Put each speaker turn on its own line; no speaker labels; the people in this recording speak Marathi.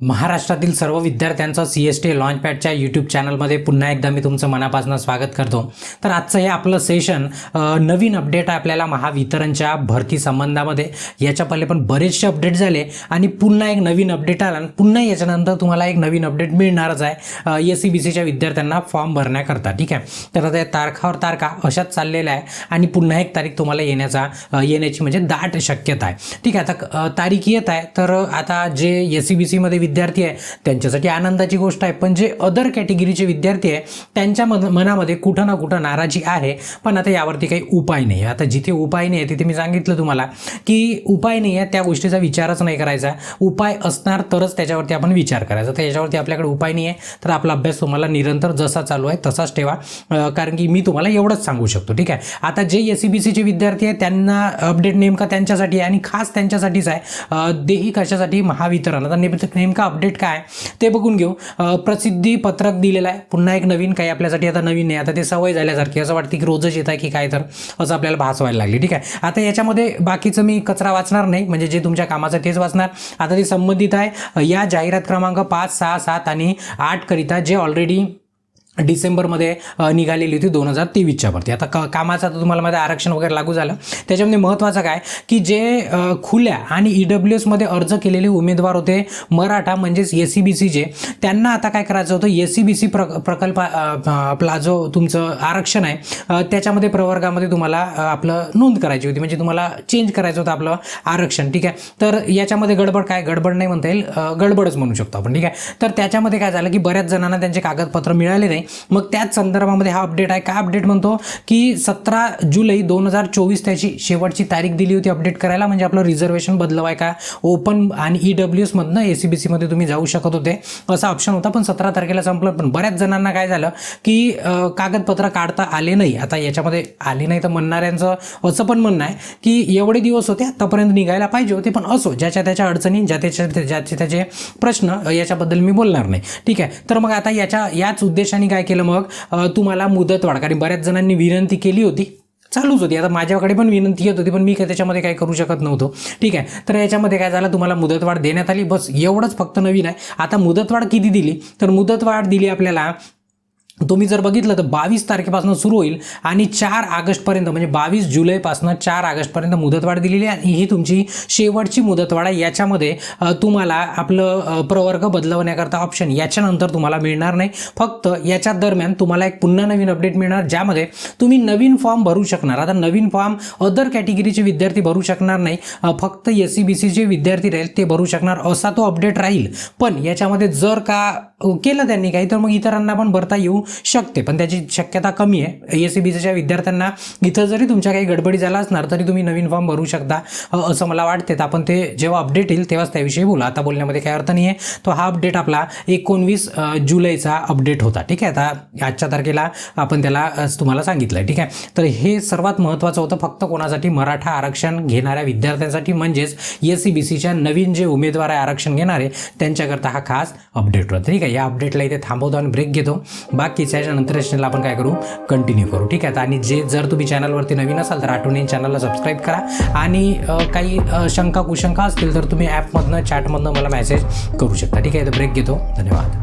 महाराष्ट्रातील सर्व विद्यार्थ्यांचं सी एस टी लॉन्चपॅडच्या यूट्यूब चॅनलमध्ये पुन्हा एकदा मी तुमचं मनापासून स्वागत करतो. तर आजचं हे आपलं सेशन नवीन अपडेट आहे आपल्याला महावितरणच्या भरती संबंधामध्ये. याच्या पहिले पण बरेचसे अपडेट झाले आणि पुन्हा एक नवीन अपडेट आला आणि पुन्हा याच्यानंतर तुम्हाला एक नवीन अपडेट मिळणारच आहे. एस सी बी सीच्या विद्यार्थ्यांना फॉर्म भरण्याकरता ठीक आहे? तर आता तारखावर तारखा अशाच चाललेल्या आहे आणि पुन्हा एक तारीख तुम्हाला येण्याचा येण्याची म्हणजे दाट शक्यता आहे. ठीक आहे आता तारीख येत आहे. तर आता जे एस सी बी सीमध्ये विद्यार्थी आहे. त्यांच्यासाठी आनंदाची गोष्ट आहे. पण जे अदर कॅटेगरीचे विद्यार्थी आहे त्यांच्या मनामध्ये कुठं ना कुठं नाराजी आहे. पण आता यावरती काही उपाय नाही. आता जिथे उपाय नाही आहे तिथे मी सांगितलं तुम्हाला की उपाय नाही आहे त्या गोष्टीचा विचारच नाही करायचा. उपाय असणार तरच त्याच्यावरती आपण विचार करायचा. तर याच्यावरती आपल्याकडे उपाय नाही आहे. तर आपला अभ्यास तुम्हाला निरंतर जसा चालू आहे तसाच ठेवा. कारण की मी तुम्हाला एवढंच सांगू शकतो. ठीक आहे? आता जे एस सी बी सीचे विद्यार्थी आहेत त्यांना अपडेट नेमका त्यांच्यासाठी आहे आणि खास त्यांच्यासाठीच आहे. देही कशासाठी? महावितरण. आता नेमकं नेमकं अपडेट काय? आहे ते बघून घेऊ. प्रसिद्धी पत्रक दिलेलं आहे. पुन्हा एक नवीन काही आपल्यासाठी आता नवीन नाही आता ते सवय झाल्यासारखी असं वाटतं की रोजच येत आहे की काय तर असं आपल्याला भास व्हायला लागली. ठीक आहे. आता याच्यामध्ये बाकीचं मी कचरा वाचणार नाही. म्हणजे जे तुमच्या कामाचं तेच वाचणार. आता ते संबंधित आहे. या जाहिरात क्रमांक पाच सहा सात आणि आठ करिता जे ऑलरेडी डिसेंबरमध्ये निघालेली होती दोन हजार तेवीसच्या वरती. आता क कामाचं आता तुम्हाला मध्ये आरक्षण वगैरे लागू झालं. त्याच्यामध्ये महत्त्वाचं काय? की जे खुल्या आणि ई डब्ल्यू एसमध्ये अर्ज केलेले उमेदवार होते मराठा म्हणजेच एस सी बी सीचे त्यांना आता काय करायचं होतं? एस सी बी सी प्र प्रकल्प आपला जो तुमचं आरक्षण आहे. त्याच्यामध्ये प्रवर्गामध्ये तुम्हाला आपलं नोंद करायची होती. म्हणजे तुम्हाला चेंज करायचं होतं आपलं आरक्षण. ठीक आहे? तर याच्यामध्ये गडबड काय? गडबड नाही म्हणता येईल. गडबडच म्हणू शकतो आपण. ठीक आहे? तर त्याच्यामध्ये काय झालं की बऱ्याच जणांना त्यांचे कागदपत्र मिळाले नाही. मग त्याच संदर्भामध्ये हा अपडेट आहे. काय अपडेट म्हणतो? की सतरा जुलै दोन हजार चोवीस त्याची शेवटची तारीख दिली होती अपडेट करायला. म्हणजे आपलं रिझर्वेशन बदलवाय का? ओपन आणि ई डब्ल्यू एसमधनं ए सी बी सीमध्ये तुम्ही जाऊ शकत होते. असा ऑप्शन होता. पण सतरा तारखेला संपलं. पण बऱ्याच जणांना काय झालं की कागदपत्र काढता आले नाही. आता याच्यामध्ये आले नाही तर म्हणणाऱ्यांचं असं पण म्हणणं आहे की एवढे दिवस होते आतापर्यंत निघायला पाहिजे होते. पण असो ज्याच्या त्याच्या अडचणी ज्या त्याच्या ज्याचे त्याचे प्रश्न याच्याबद्दल मी बोलणार नाही. ठीक आहे. तर मग आता याच्या याच उद्देशाने काय काय केलं मग? तुम्हाला तुम्हाला मुदतवाढ कारण बऱ्याच जणांनी विनंती केली होती. चालूच होती. आता माझ्याकडे पण विनंती येत होती पण मी काय त्याच्यामध्ये काय करू शकत नव्हतो. ठीक आहे. तर याच्यामध्ये काय झालं? तुम्हाला मुदतवाढ देण्यात आली. बस एवढंच फक्त नवीन आहे. आता मुदतवाढ किती दिली? तर मुदतवाढ दिली आपल्याला तुम्ही जर बघितलं तर बावीस तारखेपासून सुरू होईल आणि चार ऑगस्टपर्यंत म्हणजे बावीस जुलैपासून चार ऑगस्टपर्यंत मुदतवाढ दिलेली आहे. आणि ही तुमची शेवटची मुदतवाढ आहे. याच्यामध्ये तुम्हाला आपलं प्रवर्ग बदलवण्याकरता ऑप्शन याच्यानंतर तुम्हाला मिळणार नाही. फक्त याच्या दरम्यान तुम्हाला एक पुन्हा नवीन अपडेट मिळणार ज्यामध्ये तुम्ही नवीन फॉर्म भरू शकणार. आता नवीन फॉर्म अदर कॅटेगरीचे विद्यार्थी भरू शकणार नाही. फक्त एस सी बी सीचे विद्यार्थी राहील ते भरू शकणार. असा तो अपडेट राहील. पण याच्यामध्ये जर का केलं त्यांनी काही तर मग इतरांना पण भरता येऊ शकते. पण त्याची शक्यता कमी आहे. एस सी बी सीच्या विद्यार्थ्यांना इथं जरी तुमच्या काही गडबडी झाला असणार तरी तुम्ही नवीन फॉर्म भरू शकता. असं मला वाटते तर आपण ते जेव्हा अपडेट येईल तेव्हाच त्याविषयी बोला. आता बोलण्यामध्ये काही अर्थ नाही आहे तो हा अपडेट आपला एकोणवीस जुलैचा अपडेट होता. ठीक आहे? आता आजच्या तारखेला आपण त्याला तुम्हाला सांगितलं आहे ठीक आहे? तर हे सर्वात महत्त्वाचं होतं. फक्त कोणासाठी? मराठा आरक्षण घेणाऱ्या विद्यार्थ्यांसाठी. म्हणजेच एस सी बी सीच्या नवीन जे उमेदवार आहे आरक्षण घेणारे त्यांच्याकरता हा खास अपडेट होता. ठीक आहे? या अपडेटला इथे थांबवतो आणि ब्रेक घेतो. बाकी बाकीच्या नंतर चॅनल आपण काय करू? कंटिन्यू करू. ठीक आहे? आणि जे जर तुम्ही चॅनलवरती नवीन असाल तर आठवणी चॅनलला सबस्क्राईब करा. आणि काही शंका कुशंका असतील तर तुम्ही ॲपमधनं चॅटमधनं मला मेसेज करू शकता. ठीक आहे? तर ब्रेक घेतो. धन्यवाद.